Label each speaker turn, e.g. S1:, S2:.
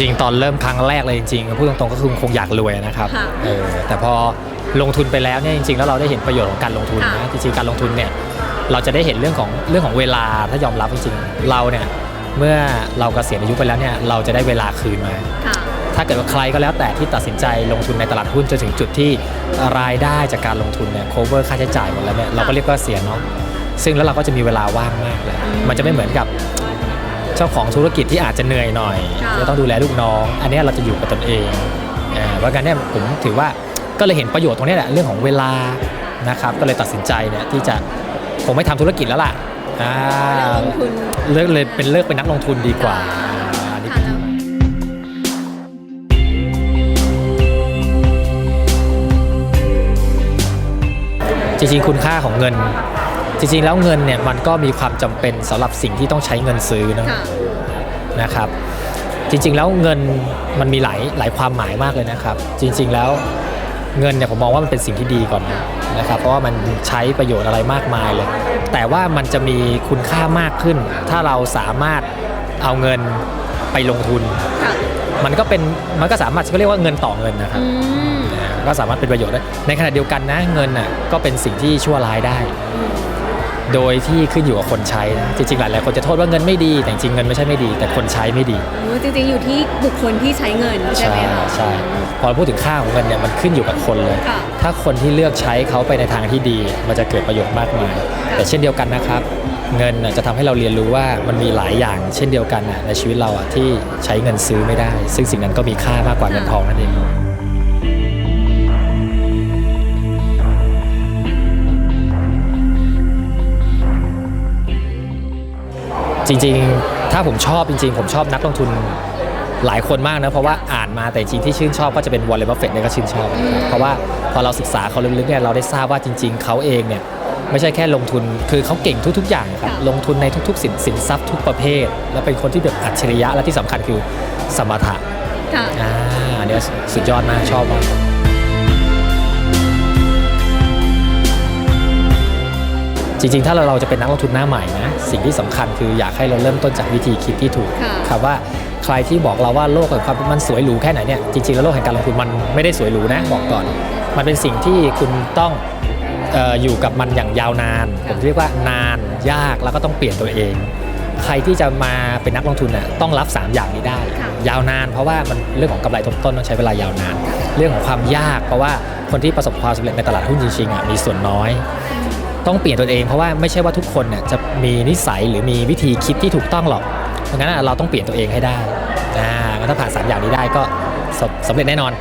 S1: ริงๆ ตอนเริ่มครั้งแรกเลยจริงๆพูดตรงๆก็คือคงอยากรวยนะครับ
S2: ค่ะ
S1: เออแต่พอลงทุนไปแล้วเนี่ยจริงๆ แล้วเราได้เห็นประโยชน์ของการลงทุน
S2: ค่ะ
S1: นะจริงๆการลงทุนเนี่ยเราจะได้เห็นเรื่องของเรื่องของเวลาถ้ายอมรับจริงๆเราเนี่ยเมื่อเราเกษียณอายุไปแล้วเนี่ยเราจะได้เวลาคืนมา
S2: ค่ะ
S1: ถ้าเกิดว่าใครก็แล้วแต่ที่ตัดสินใจลงทุนในตลาดหุ้นจนถึงจุดที่รายได้จากการลงทุนเนี่ย cover ค่าใช้จ่ายหมดแล้วเนี่ยเราก็เรียกว่าเสียเนาะซึ่งแล้วเราก็จะมีเวลาว่างมากเลย
S2: อืม
S1: มันจะไม่เหมือนกับ เจ้าของธุรกิจที่อาจจะเหนื่อยหน่อย
S2: ค่ะ
S1: จะต้องดูแลลูกน้อง อันเนี้ยเราจะอยู่กับตนเองอ่าเพราะงั้นเนี่ยผมถือว่าก็เลยเห็นประโยชน์ตรงเนี้ยแหละเรื่องของเวลานะครับก็เลยตัดสินใจเนี่ยที่จะคงไม่ทำธุรกิจแล้วล่ะอ่า
S2: แล้วลงทุน
S1: เลิกเลยเป็นเลิกเป็นนักลงทุนดีกว่าอันนี้
S2: ค่ะแล้ว
S1: จริงๆ คุณค่าของเงินจ ริงๆแล้วเงินเนี่ยมันก็มีความจำเป็นสำหรับสิ่งที่ต้องใช้เงินซื้อนะ
S2: ค่ะ
S1: นะครับ จริงๆแล้วเงินมันมีหลายหลายความหมายมากเลยนะครับ จริงๆแล้วเงินเนี่ยผมมองว่ามันเป็นสิ่งที่ดีก่อนนะครับ เพราะว่ามันใช้ประโยชน์อะไรมากมายเลย แต่ว่ามันจะมีคุณค่ามากขึ้น ถ้าเราสามารถเอาเงินไปลงทุน
S2: ค่ะ
S1: มันก็เป็นมันก็สามารถเขาเรียกว่าเงินต่อเงินนะครับ
S2: อืม
S1: อ่าก็สามารถเป็นประโยชน์ได้ในขณะเดียวกันนะเงินน่ะก็เป็นสิ่งที่ชั่วร้ายได้
S2: อืม
S1: โดยที่ขึ้นอยู่กับคนใช้นะจริงๆหลายๆคนจะโทษว่าเงินไม่ดี แต่จริงๆเงินไม่ใช่ไม่ดี แต่คนใช้ไม่ดี
S2: โอ้จริงๆอยู่ที่บุคคลที่ใช้เงินใช่ไหมคะ
S1: ใช่พอเราพูดถึงค่าของเงินเนี่ยมันขึ้นอยู่กับคนเลย
S2: ค่ะ
S1: ถ้าคนที่เลือกใช้เขาไปในทางที่ดี มันจะเกิดประโยชน์มากมาย แต่เช่นเดียวกันนะครับ เงินน่ะจะทำให้เราเรียนรู้ว่ามันมีหลายอย่าง เช่นเดียวกันน่ะในชีวิตเราอะที่ใช้เงินซื้อไม่ได้ ซึ่งสิ่งนั้นก็มีค่ามากกว่าเงินทองนั่นเอง จริงๆ ถ้าผมชอบจริง ๆ ผมชอบนักลงทุนหลายคนมากนะ เพราะว่าอ่านมาแต่จริงๆที่ชื่นชอบก็จะเป็นวอลเลย์บัฟเฟตเนี่ยก็ชื่นชอบนะครับเพราะว่าพอเราศึกษาเขาลึกๆเนี่ยเราได้ทราบว่าจริง ๆ เขาเองเนี่ยไม่ใช่แค่ลงทุนคือเขาเก่งทุก ๆ อย่างครับ
S2: ค่ะ
S1: ลงทุนในทุก ๆ สินสินทรัพย์ทุกประเภท และเป็นคนที่แบบอัจฉริยะและที่สำคัญคือสมถะ
S2: ค่ะ
S1: อ่าอันเนี้ยสุดยอดมากชอบมาก จริงๆ ถ้าเราเราจะเป็นนักลงทุนหน้าใหม่นะสิ่งที่สำคัญคืออยากให้เราเริ่มต้นจากวิธีคิดที่ถูก
S2: ค่ะ
S1: ครับว่าใครที่บอกเราว่าโลกแห่งความมันสวยหรูแค่ไหนเนี่ยจริงๆแล้วโลกแห่งการลงทุนมันไม่ได้สวยหรูนะบอกก่อน มันเป็นสิ่งที่คุณต้องเอออยู่กับมันอย่างยาวนาน ผมเรียกว่านานยากแล้วก็ต้องเปลี่ยนตัวเอง ใครที่จะมาเป็นนักลงทุนน่ะต้องรับ 3 อย่างนี้ได้
S2: ค่ะ
S1: ยาวนานเพราะว่ามันเรื่องของกำไรทบต้นต้องใช้เวลายาวนาน เรื่องของความยากเพราะว่าคนที่ประสบความสำเร็จในตลาดหุ้นจริงๆอะมีส่วนน้อย ต้องเปลี่ยนตัวเองเพราะว่าไม่ใช่ว่าทุกคนเนี่ยจะมีนิสัยหรือมีวิธีคิดที่ถูกต้องหรอกดังนั้นเราต้องเปลี่ยนตัวเองให้ได้อ่าถ้าผ่านสามอย่างนี้ได้ก็สำเร็จแน่นอน